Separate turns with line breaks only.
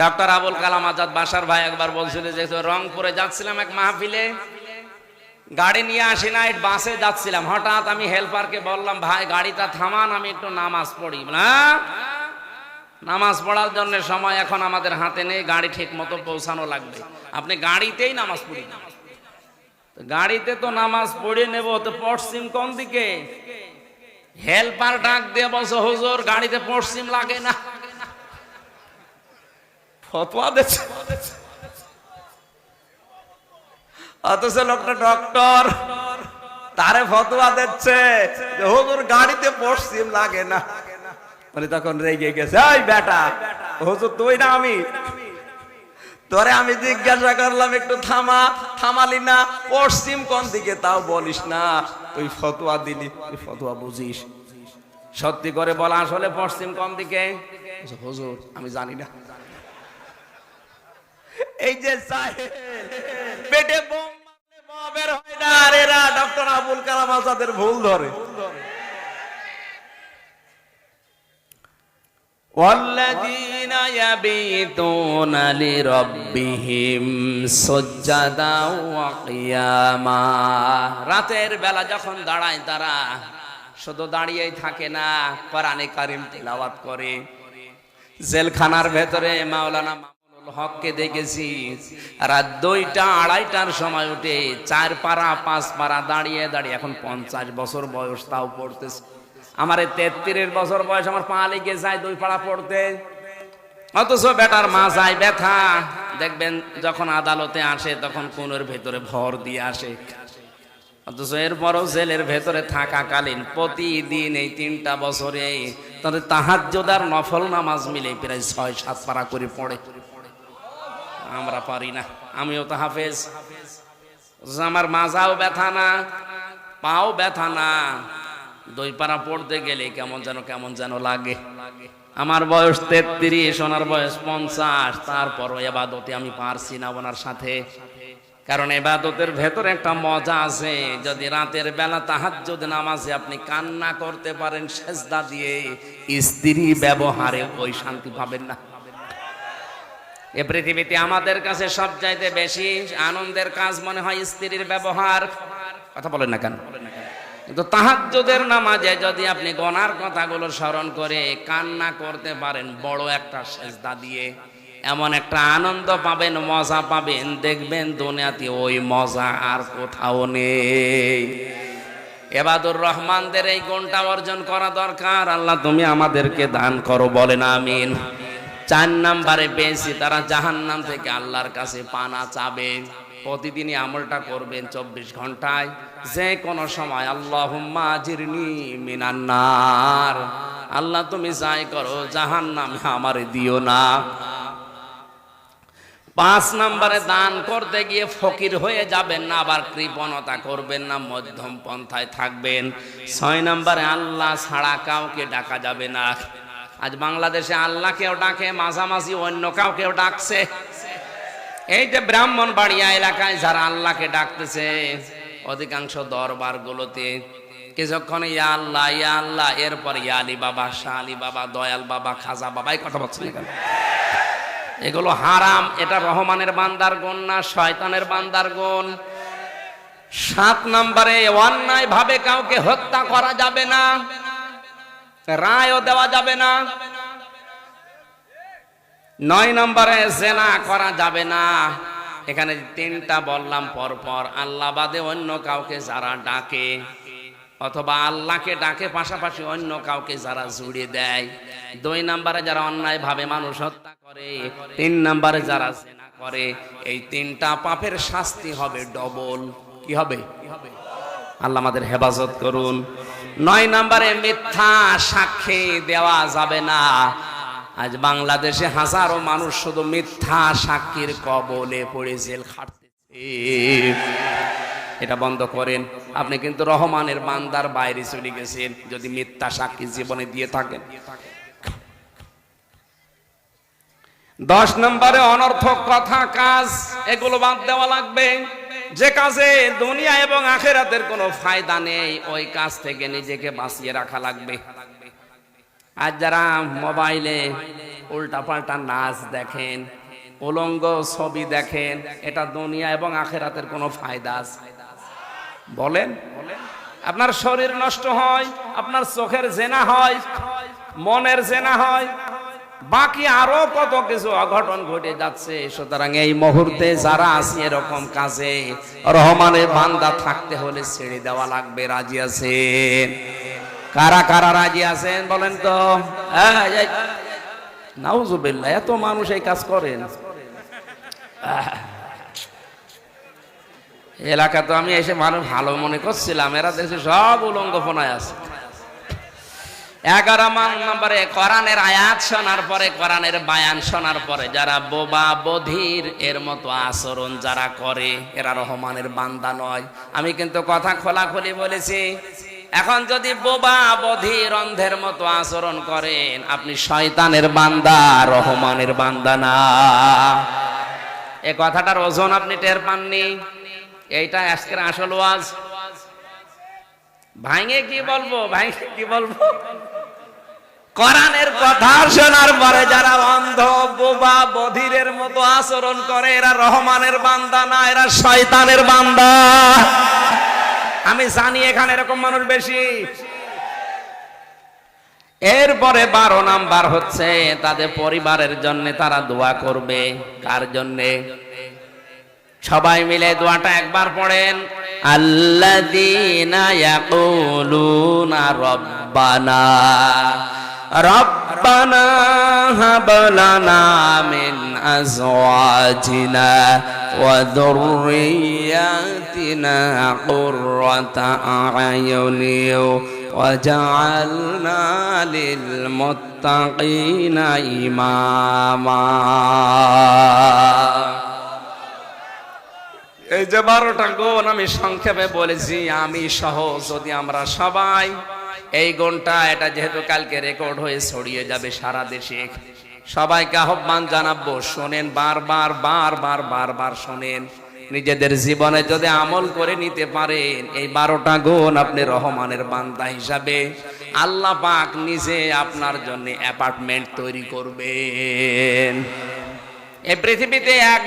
Doctor Abul Kalam Azad বাসার ভাই একবার বলছিল যে রংপুরে যাচ্ছিলাম এক মাহফিলে, গাড়ি নিয়ে আসি না বাসে যাচ্ছিলাম। হঠাৎ আমি হেল্পারকে বললাম, ভাই, গাড়িটা থামান, আমি একটু নামাজ পড়ি। না নামাজ পড়ার জন্য সময় এখন আমাদের হাতে নেই, গাড়ি ঠিক মতো পৌঁছানো লাগবে। আপনি গাড়িতেই নামাজ পড়ি। গাড়িতে তো নামাজ পড়ে নেব, তো পশ্চিম কোন দিকে? হেল্পার ডাক দিয়ে বলছে, হুজুর, গাড়িতে পশ্চিম লাগে না। ফতোয়া দিচ্ছে অথচ লোকটা ডক্টর তারে ফতোয়া দিচ্ছে হুজুর গাড়িতে পশ্চিম লাগে না। মানে তখন রেগে গেছে, এই বেটা, হুজুর তুই না আমি? তোরে আমি জিজ্ঞাসা করলাম, একটু থামা, থামালি না, পশ্চিম কোন দিকে? তাও বলিস না, তুই ফতোয়া দিলি, তুই ফতোয়া বুঝিস। সত্যি করে বলা আসলে পশ্চিম কোন দিকে? হুজুর, আমি জানি না। এই যে সাহেব পেটে বোম মারলে বোম বের হয় না আর এরা ডক্টর আবুল কালাম আজাদের ভুল ধরে والذين يبيتون لربهم سجدا وقياما রাতের বেলা যখন দাঁড়ায় তারা শুধু দাঁড়িয়েই থাকে না কোরআনে কারিম তেলাওয়াত করে জেলখানার ভেতরে মাওলানা মামুনুল হককে দেখেছি। রাত দুইটা, আড়াইটার সময় উঠে চার পাড়া, পাঁচ পাড়া দাঁড়িয়ে দাঁড়িয়ে, এখন পঞ্চাশ বছর বয়স তাও পড়তেছে। আমার তেত্রিশ বছর বয়স আমার পা লেগে যায়, দুই পাড়া পড়তে। অথচ বেটার মা যায় ব্যথা। দেখবেন যখন আদালতে আসে, তখন কোনের ভেতরে ভর দিয়ে আসে। অথচ এরপরও জেলের ভেতরে থাকাকালীন প্রতিদিন এই তিনটা বছরে তাদের তাহাজ্জুদার নফল নামাজ মিলে প্রায় ছয়, সাত পারা করে পড়ে। আমরা পারি না। আমিও তো হাফেজ। আমার মাজাও ব্যথা না, পাও ব্যথা না। দুই পারা পড়তে গেলে কেমন যেন কেমন যেন লাগে। আমার বয়স তেত্রিশ, ওনার বয়স পঞ্চাশ, তারপরও এবাদতে আমি পারছি না ওনার সাথে। কারণ এবাদতের ভেতরে একটা মজা আছে, যদি রাতের বেলা তাহাজ্জুদ নামাজে আপনি কান্না করতে পারেন, সেজদা দিয়ে স্ত্রী ব্যবহারে ওই শান্তি পাবেন না। এ পৃথিবীতে আমাদের কাছে সব চাইতে বেশি আনন্দের কাজ মনে হয় স্ত্রীর ব্যবহার। কথা বলেন না কেন? কিন্তু তাহাজ্জুদের নামাজে যদি আপনি গনার কথাগুলো স্মরণ করে কান্না করতে পারেন, বড় একটা সেজদা দিয়ে এমন একটা আনন্দ পাবেন, মজা পাবেন। দেখবেন দুনিয়াতে ওই মজা আর কোথাও নেই। এবাদুর রহমানদের এই গুণটা অর্জন করা দরকার। আল্লাহ তুমি আমাদেরকে দান করো, বলেন আমিন। চার নাম্বারে পেয়েছি, তারা জাহান্নাম থেকে আল্লাহর কাছে পানা চাবে। প্রতিদিনই আমলটা করবেন চব্বিশ ঘন্টায়। যে কোনো সময় আল্লাহ মিনান্নার আল্লাহ তুমি যাই করো জাহান জাহান্নাম আমারে দিও না। পাঁচ নম্বরে দান করতে গিয়ে ফকির হয়ে যাবেন না, আবার কৃপণতা করবেন না, মধ্যম পন্থায় থাকবেন। ছয় নম্বরে আল্লাহ ছাড়া কাউকে ডাকা যাবে না। আজ বাংলাদেশে আল্লাহকেও ডাকে, মাঝামাঝি অন্য কাউকেও ডাকছে। এই যে ব্রাহ্মণ বাড়িয়া এলাকায় যারা আল্লাহকে ডাকতেছে, অধিকাংশ দরবার গুলোতে কিছুক্ষণ ইয়া আল্লাহ ইয়া আল্লাহ, এরপর ইয়া আলী বাবা শাহ আলী বাবা দয়াল বাবা, খাজা বাবা, এই কথা বলছেন কেন? এগুলো হারাম, এটা রহমানের বান্দার গুণ না, শয়তানের বান্দার গুণ। সাত নম্বরে অন্যায় ভাবে কাউকে হত্যা করা যাবে না। রায়ও দেওয়া যাবে না। নয় নম্বরে জেনা করা যাবে না। এখানে তিনটা বললাম পর পর আল্লাহ বাদে অন্য কাউকে যারা ডাকে, অথবা আল্লাহকে ডাকে, পাশাপাশি অন্য কাউকে যারা জুড়ে দেয়। দুই নম্বরে যারা অন্যায় ভাবে মানুষ হত্যা করে, তিন নম্বরে যারা করে, এই তিনটা পাপের শাস্তি হবে, ডবল। কি হবে? আল্লাহ আমাদের হেফাজত করুন। নয় নম্বরে মিথ্যা সাক্ষী দেওয়া যাবে না। আজ বাংলাদেশে হাজারো মানুষ শুধু মিথ্যা সাক্ষীর কবলে পড়ে জেল খাটতেছে। এটা বন্ধ করেন। আপনি কিন্তু রহমানের বান্দার বাইরে চলে গেছেন, যদি মিথ্যা সাক্ষী জীবনে দিয়ে থাকেন। দশ নম্বরে অনর্থক কথা, কাজ, এগুলো বাদ দেওয়া লাগবে। যে কাজে দুনিয়া এবং আখেরাতের কোনো ফায়দা নেই, ওই কাজ থেকে নিজেকে বাঁচিয়ে রাখা লাগবে। আর যারা মোবাইলে উল্টা পাল্টা নাচ দেখেন, উলঙ্গ ছবি দেখেন, এটা দুনিয়া এবং আখেরাতের কোনো ফায়দা আছে? বলেন। আপনার শরীর নষ্ট হয়, আপনার চোখের জেনা হয়, মনের জেনা হয় বাকি আরও কত কিছু অঘটন ঘটে যাচ্ছে। সুতরাং এই মুহূর্তে যারা আছে এরকম কাজে, রহমানের বান্দা থাকতে হলে ছেড়ে দেওয়া লাগবে, রাজি আছেন? কারা কারা রাজি আছেন বলেন তো। নাউজুবিল্লাহ, এত মানুষ এই কাজ করেন। এলাকা তো আমি এসে মানুষ ভালো মনে করছিলাম, এরা দেশে সব উলঙ্গ ফোনায় আছে। এগারো মান নম্বরে কোরআনের আয়াত শোনার পরে, কোরআনের বায়ান শোনার পরে, যারা বোবা বধির, এর মতো আচরণ যারা করে, এরা রহমানের বান্দা নয়। আমি কিন্তু কথা খোলাখুলি বলেছি, এখন যদি বোবা বধির অন্ধের মতো আচরণ করেন, আপনি শয়তানের বান্দা, রহমানের বান্দা না। এ কথাটার ওজন আপনি টের পাননি? এইটা আজকের আসল ওয়াজ। ভাঙে কি বলব? ভাঙে কি বলব? কোরআনের কথা শোনার পরে যারা অন্ধ, বোবা, বধিরের মতো আচরণ করে, এরা রহমানের বান্দা না, এরা শয়তানের বান্দা। আমি জানি এখানে এরকম মানুষ বেশি। এরপরে বারো নাম্বার হচ্ছে, তাদের পরিবারের জন্য তারা দোয়া করবে। কার জন্যে? সবাই মিলে দোয়াটা একবার পড়েন। আল্লাযীনা ইয়াকুলুনা রব্বানা। লানা মিন আজওয়াজিনা ওয়া যুররিয়াতিনা কুররাতা আ'য়ুনি ওয়াজআলনা লিল মুত্তাকিনা ইমামা। এই যে বারোটা গুণ আমি সংক্ষেপে বলেছি, আমি সহ যদি আমরা সবাই এই গুণটা এটা যেহেতু কালকে রেকর্ড হয়ে ছড়িয়ে যাবে সারা দেশে। সবাইকে আহ্বান জানাব, শোনেন বারবার বারবার বারবার শোনেন। নিজেদের জীবনে যদি আমল করে নিতে পারেন, এই বারোটা গুণ আপনি রহমানের বান্দা হিসাবে আল্লাহ পাক নিজে আপনার জন্য অ্যাপার্টমেন্ট তৈরি করবেন। এই পৃথিবীতে এক